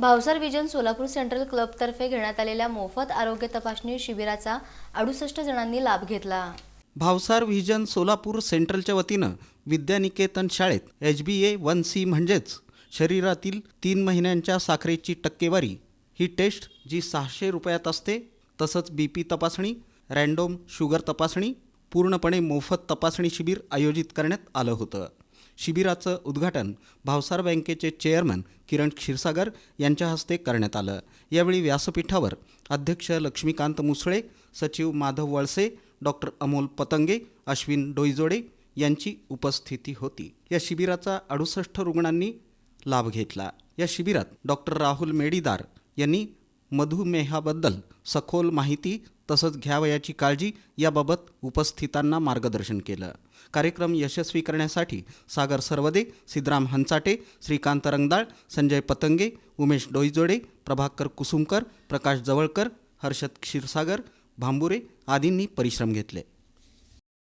Bhavsar vision Solapur central क्लबतर्फे घेण्यात आलेल्या मोफत आरोग्य तपासणी शिबिराचा अडुसष्ट जणांनी लाभ घेतला. भावसार व्हिजन सोलापूर सेंट्रलच्या वतीनं विद्यानिकेतन शाळेत H B A one C म्हणजेच शरीरातील तीन महिन्यांच्या साखरेची टक्केवारी ही टेस्ट जी सहाशे रुपयात असते तसंच बी पी तपासणी रँडोम शुगर तपासणी पूर्णपणे मोफत तपासणी शिबिर आयोजित करण्यात आलं होतं. शिबिराचं उद्घाटन भावसार बँकेचे चेअरमन किरण क्षीरसागर यांच्या हस्ते करण्यात आलं. यावेळी व्यासपीठावर अध्यक्ष लक्ष्मीकांत मुसळे सचिव माधव वळसे डॉक्टर अमोल पतंगे अश्विन डोईजोडे यांची उपस्थिती होती. या शिबिराचा अडुसष्ट रुग्णांनी लाभ घेतला. या शिबिरात डॉक्टर राहुल मेडीदार यांनी मधुमेहाबद्दल सखोल माहिती तसंच घ्यावयाची काळजी याबाबत उपस्थितांना मार्गदर्शन केलं. कार्यक्रम यशस्वी करण्यासाठी सागर सर्वदे सिद्धराम हंचाटे श्रीकांत रंगदाळ संजय पतंगे उमेश डोईजोडे प्रभाकर कुसुमकर प्रकाश जवळकर हर्षद क्षीरसागर भांबुरे आदींनी परिश्रम घेतले.